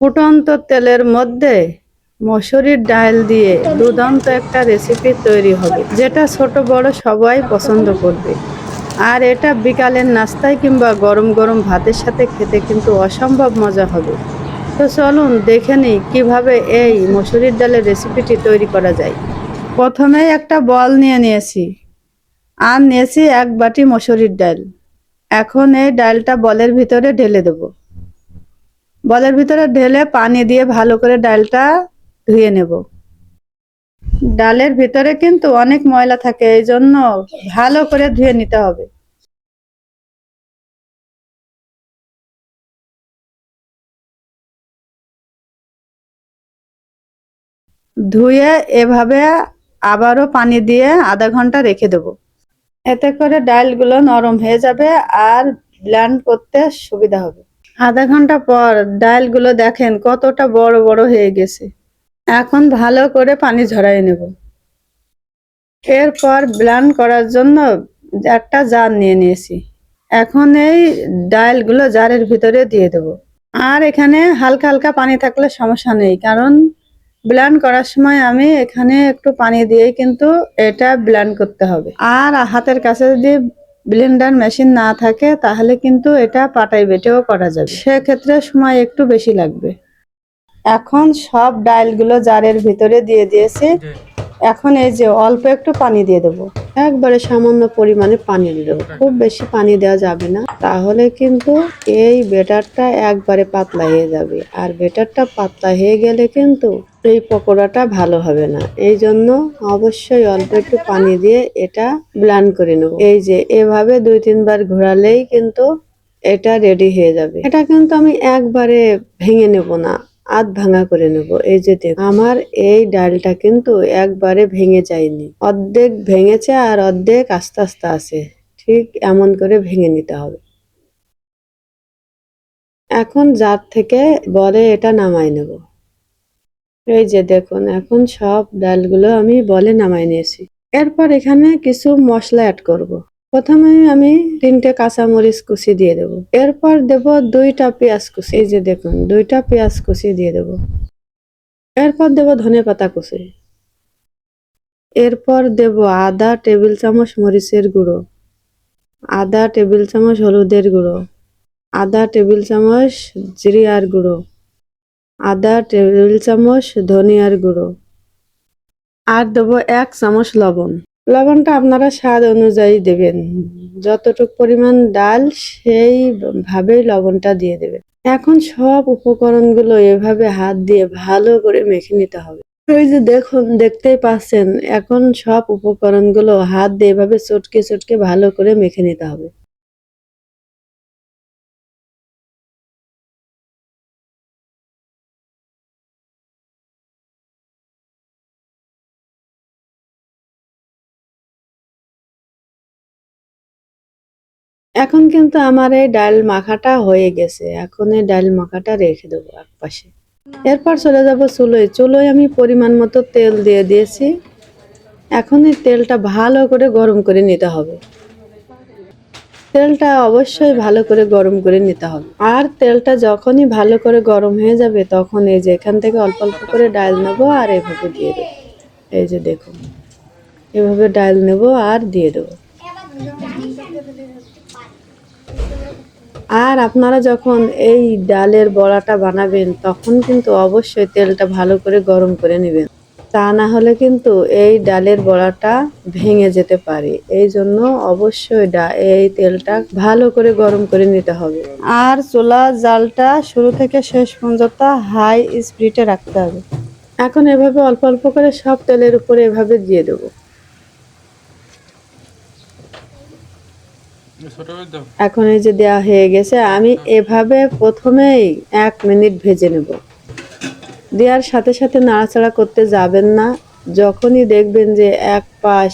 ফুটন্ত তেলের মধ্যে মসুরির ডাল দিয়ে দুর্দান্ত একটা রেসিপি তৈরি হবে, যেটা ছোট বড় সবাই পছন্দ করবে। আর এটা বিকালের নাস্তায় কিংবা গরম গরম ভাতের সাথে খেতে কিন্তু অসম্ভব মজা হবে। তো চলুন দেখে নিই কীভাবে এই মসুরির ডালের রেসিপিটি তৈরি করা যায়। প্রথমেই একটা বল নিয়ে নিয়েছি, আর নিয়েছি এক বাটি মসুরির ডাল। এখন এই ডালটা বলের ভিতরে ঢেলে দেবো। বলের ভিতরে ঢেলে পানি দিয়ে ভালো করে ডালটা ধুয়ে নেব। ডালের ভিতরে কিন্তু অনেক ময়লা থাকে এই জন্য ভালো করে ধুয়ে নিতে হবে। ধুয়ে এভাবে আবারও পানি দিয়ে আধা ঘণ্টা রেখে দেব। এতে করে ডালগুলো নরম হয়ে যাবে আর ব্ল্যান্ড করতে সুবিধা হবে। আধা ঘণ্টা পর ডালগুলো দেখেন কতটা বড় বড় হয়ে গেছে। এখন ভালো করে পানি ঝরাই নেব। এরপর ব্লান্ড করার জন্য একটা জার নিয়ে নিয়েছি। এখন এই ডালগুলো জারের ভিতরে দিয়ে দেব। আর এখানে হালকা হালকা পানি থাকলে সমস্যা নেই, কারণ ব্লান্ড করার সময় আমি এখানে একটু পানি দিয়ে কিন্তু এটা ব্লান্ড করতে হবে। আর হাতের কাছে যদি ব্লেন্ডার মেশিন না থাকে তাহলে কিন্তু এটা পাটাই বেটেও করা যাবে। সেক্ষেত্রে সময় একটু বেশি লাগবে। এখন সব ডাইলগুলো জারের ভিতরে দিয়ে দিয়েছি। এখন এই যে অল্প একটু পানি দিয়ে দেবো। একবারে সামান্য পরিমাণে পানি দিয়ে দেবো। খুব বেশি পানি দেওয়া যাবে না। তাহলে কিন্তু এই বেটারটা একবারে পাতলা হয়ে যাবে। আর বেটারটা পাতলা হয়ে গেলে কিন্তু এই পকোড়াটা ভালো হবে না। এই জন্য অবশ্যই অল্প একটু পানি দিয়ে এটা ব্লান্ড করে নেব। এই যে, এভাবে দুই তিনবার ঘোরালেই কিন্তু এটা রেডি হয়ে যাবে। এটা কিন্তু আমি একবারে ভেঙে নেব না, আধ ভাঙা করে নেব। এই যে দেখ আমার এই ডালটা কিন্তু একবারে ভেঙে যায়নি। অর্ধেক ভেঙেছে আর অর্ধেক আস্তে আস্তে আছে। ঠিক এমন করে ভেঙে নিতে হবে। এখন জার থেকে বলে এটা নামাই নেব। এই যে দেখুন, এখন সব ডালগুলো আমি বলে নামাই নিয়েছি। এরপর এখানে কিছু মশলা অ্যাড করব। প্রথমে আমি তিনটে কাঁচামরিচ কুচি দিয়ে দেব। এরপর দেব দুইটা পেঁয়াজ কুচি। এই যে দেখুন, দুইটা পেঁয়াজ কুচি দিয়ে দেব। এরপর দেব ধনে পাতা কুচি। এরপর দেব আদা টেবিল চামচ মরিচের গুঁড়ো। আদা টেবিল চামচ হলুদের গুঁড়ো। আদা টেবিল চামচ জিরিয়ার গুঁড়ো। আদা, টেবিল চামচ ধনিয়ার গুঁড়ো। আর দেবো এক চামচ লবণ। লবণটা আপনারা স্বাদ অনুযায়ী দেবেন। যতটুক পরিমাণ ডাল, সেই ভাবেই লবণটা দিয়ে দেবেন। এখন সব উপকরণগুলো এভাবে হাত দিয়ে ভালো করে মেখে নিতে হবে। ওই যে দেখুন, দেখতেই পাচ্ছেন, এখন সব উপকরণগুলো হাত দিয়ে এভাবে চটকে চটকে ভালো করে মেখে নিতে হবে। এখন কিন্তু আমার এই ডাল মাখাটা হয়ে গেছে। এখন এই ডাল মাখাটা রেখে দেবো এক পাশে এরপর চলে যাব চুলোয়। চুলোয় আমি পরিমাণ মতো তেল দিয়ে দিয়েছি। এখন এই তেলটা ভালো করে গরম করে নিতে হবে। তেলটা অবশ্যই ভালো করে গরম করে নিতে হবে। আর তেলটা যখনই ভালো করে গরম হয়ে যাবে, তখন এই যে এখান থেকে অল্প অল্প করে ডাল নেব আর এভাবে দিয়ে দেবো। এই যে দেখুন, এভাবে ডাল নেব আর দিয়ে দেবো। আর আপনারা যখন এই ডালের বড়াটা বানাবেন, তখন কিন্তু অবশ্যই তেলটা ভালো করে গরম করে নেবেন। তা না হলে কিন্তু এই ডালের বড়াটা ভেঙে যেতে পারে। এই জন্য অবশ্যই এই তেলটা ভালো করে গরম করে নিতে হবে। আর চোলা জালটা শুরু থেকে শেষ পর্যন্ত হাই স্পিডে রাখতে হবে। এখন এভাবে অল্প অল্প করে সব তেলের উপরে এভাবে দিয়ে দেবো। এখন এই যে দেওয়া হয়ে গেছে, আমি এভাবে প্রথমেই এক মিনিট ভেজে নেব। দেওয়ার সাথে সাথে নাড়াচাড়া করতে যাবেন না। যখনই দেখবেন যে এক পাশ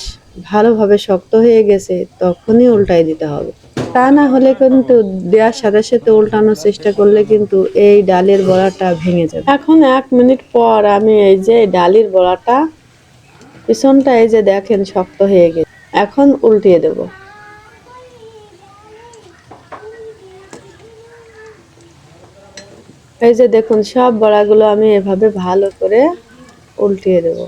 ভালোভাবে শক্ত হয়ে গেছে, তখনই উল্টাই দিতে হবে। তা না হলে কিন্তু দেওয়ার সাথে সাথে উল্টানোর চেষ্টা করলে কিন্তু এই ডালের বড়াটা ভেঙে যাবে। এখন এক মিনিট পর আমি এই যে ডালের বড়াটা, পিছনটা এই যে দেখেন শক্ত হয়ে গেছে। এখন উল্টিয়ে দেবো। এই যে দেখুন সব বড়াগুলো আমি এভাবে ভালো করে উল্টিয়ে দেব।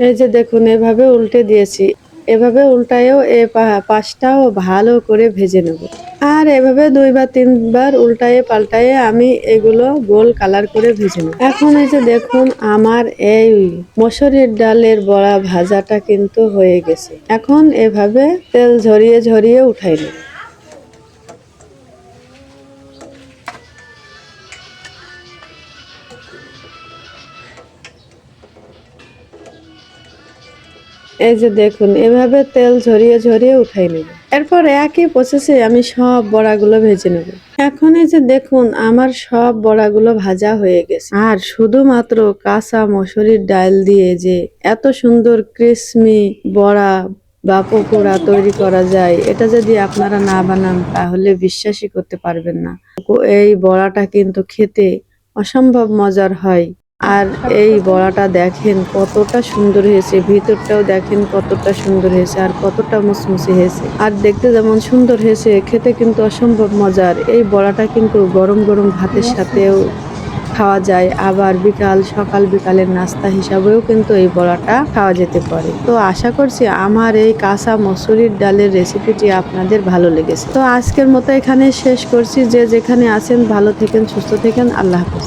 এই যে দেখুন, এভাবে উল্টে দিয়েছি। এভাবে উল্টায়ও এ পাশটাও ভালো করে ভেজে নেব। আর এভাবে দুই বা তিনবার উল্টায়ে পাল্টায়ে আমি এগুলো গোল কালার করে ভেজে নেব। এখন এই যে দেখুন, আমার এই মসুরির ডালের বড়া ভাজাটা কিন্তু হয়ে গেছে। এখন এভাবে তেল ঝরিয়ে ঝরিয়ে উঠাই নেব। এই যে দেখুন, এভাবে তেল ঝরিয়ে ঝরিয়ে উঠাই নেব। এরপর একই প্রসেসে আমি সব বড়াগুলো ভেজে নেব। এখন এই যে দেখুন, আমার সব বড়াগুলো ভাজা হয়ে গেছে। আর শুধুমাত্র কাঁচা মসুরির ডাল দিয়ে যে এত সুন্দর ক্রিসমি বড়া বা পকোড়া তৈরি করা যায়, এটা যদি আপনারা না বানান, তাহলে বিশ্বাসই করতে পারবেন না। এই বড়াটা কিন্তু খেতে অসম্ভব মজার হয়। আর এই বড়াটা দেখেন কতটা সুন্দর হয়েছে, ভিতরটাও দেখেন কতটা সুন্দর হয়েছে আর কতটা মুসমুসে হয়েছে। আর দেখতে যেমন সুন্দর হয়েছে, খেতে কিন্তু অসম্ভব মজার। এই বড়াটা কিন্তু গরম গরম ভাতের সাথেও খাওয়া যায়, আবার বিকাল, সকাল বিকালের নাস্তা হিসাবেও কিন্তু এই বড়াটা খাওয়া যেতে পারে। তো আশা করছি আমার এই কাঁচা মসুরির ডালের রেসিপিটি আপনাদের ভালো লেগেছে। তো আজকের মতো এখানে শেষ করছি। যে যেখানে আছেন ভালো থেকেন, সুস্থ থেকেন, আল্লাহ হাফেজ।